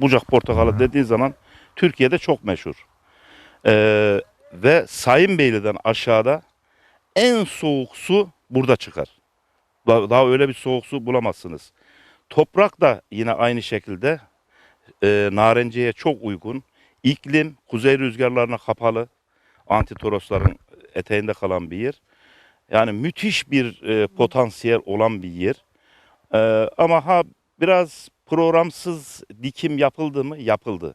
Bucak portakalı dediği zaman Türkiye'de çok meşhur. Ee, ve Sayınbeyli'den aşağıda en soğuk su burada çıkar. Daha, daha öyle bir soğuk su bulamazsınız. Toprak da yine aynı şekilde e, narenciyeye çok uygun. İklim kuzey rüzgarlarına kapalı. Antitorosların eteğinde kalan bir yer. Yani müthiş bir e, potansiyel olan bir yer. E, ama ha biraz programsız dikim yapıldı mı? Yapıldı.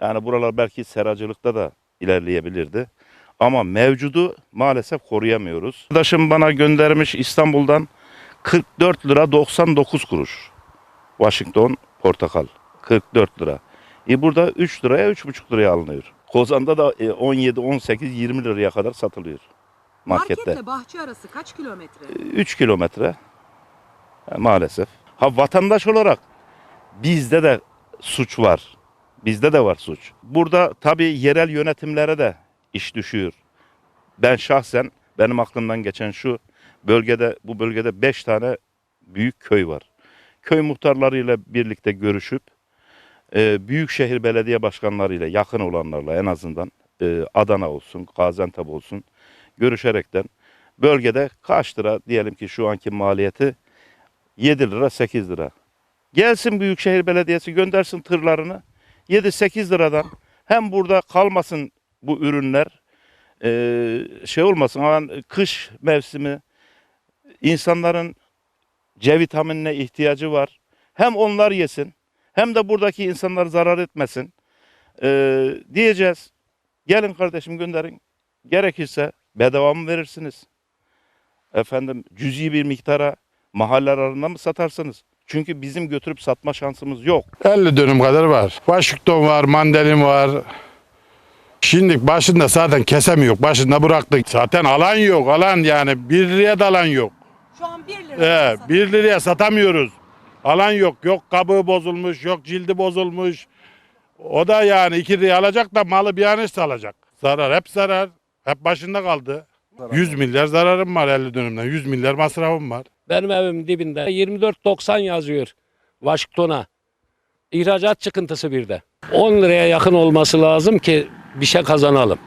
Yani buralar belki seracılıkta da ilerleyebilirdi. Ama mevcudu maalesef koruyamıyoruz. Arkadaşım bana göndermiş İstanbul'dan 44 lira 99 kuruş. Washington portakal 44 lira. E burada 3 liraya 3,5 liraya alınıyor. Kozan'da da e, 17, 18, 20 liraya kadar satılıyor markette. Marketle bahçe arası kaç kilometre? 3 kilometre E, maalesef. Ha vatandaş olarak bizde de suç var. Bizde de var suç. Burada tabii yerel yönetimlere de iş düşüyor. Ben şahsen benim aklımdan geçen şu bölgede bu bölgede 5 tane büyük köy var. Köy muhtarlarıyla birlikte görüşüp e, büyükşehir belediye başkanlarıyla yakın olanlarla en azından e, Adana olsun, Gaziantep olsun görüşerekten bölgede kaç lira diyelim ki şu anki maliyeti 7 lira 8 lira. Gelsin Büyükşehir Belediyesi göndersin tırlarını 7-8 liradan hem burada kalmasın bu ürünler eee, şey olmasın ama kış mevsimi insanların C vitaminine ihtiyacı var. Hem onlar yesin hem de buradaki insanlar zarar etmesin. Eee, diyeceğiz. Gelin kardeşim gönderin. Gerekirse bedava mı verirsiniz? Efendim cüzi bir miktara mahalle aralarında mı satarsınız? Çünkü bizim götürüp satma şansımız yok. 50 dönüm kadar var. Washington var, mandalin var. Şimdi başında zaten kesemiyor. Başında bıraktık. Zaten alan yok. Alan yani 1 liraya da alan yok. Şu an 1 lira. Ee, 1 liraya satamıyoruz. Alan yok. Yok kabuğu bozulmuş, yok cildi bozulmuş. O da yani 2 liraya alacak da malı bir an işte alacak. Zarar, hep zarar. Hep başında kaldı. 100 milyar zararım var 50 dönümden. 100 milyar masrafım var. Benim evimin dibinde 24.90 yazıyor Washington'a. İhracat çıkıntısı bir de. 10 liraya yakın olması lazım ki bir şey kazanalım.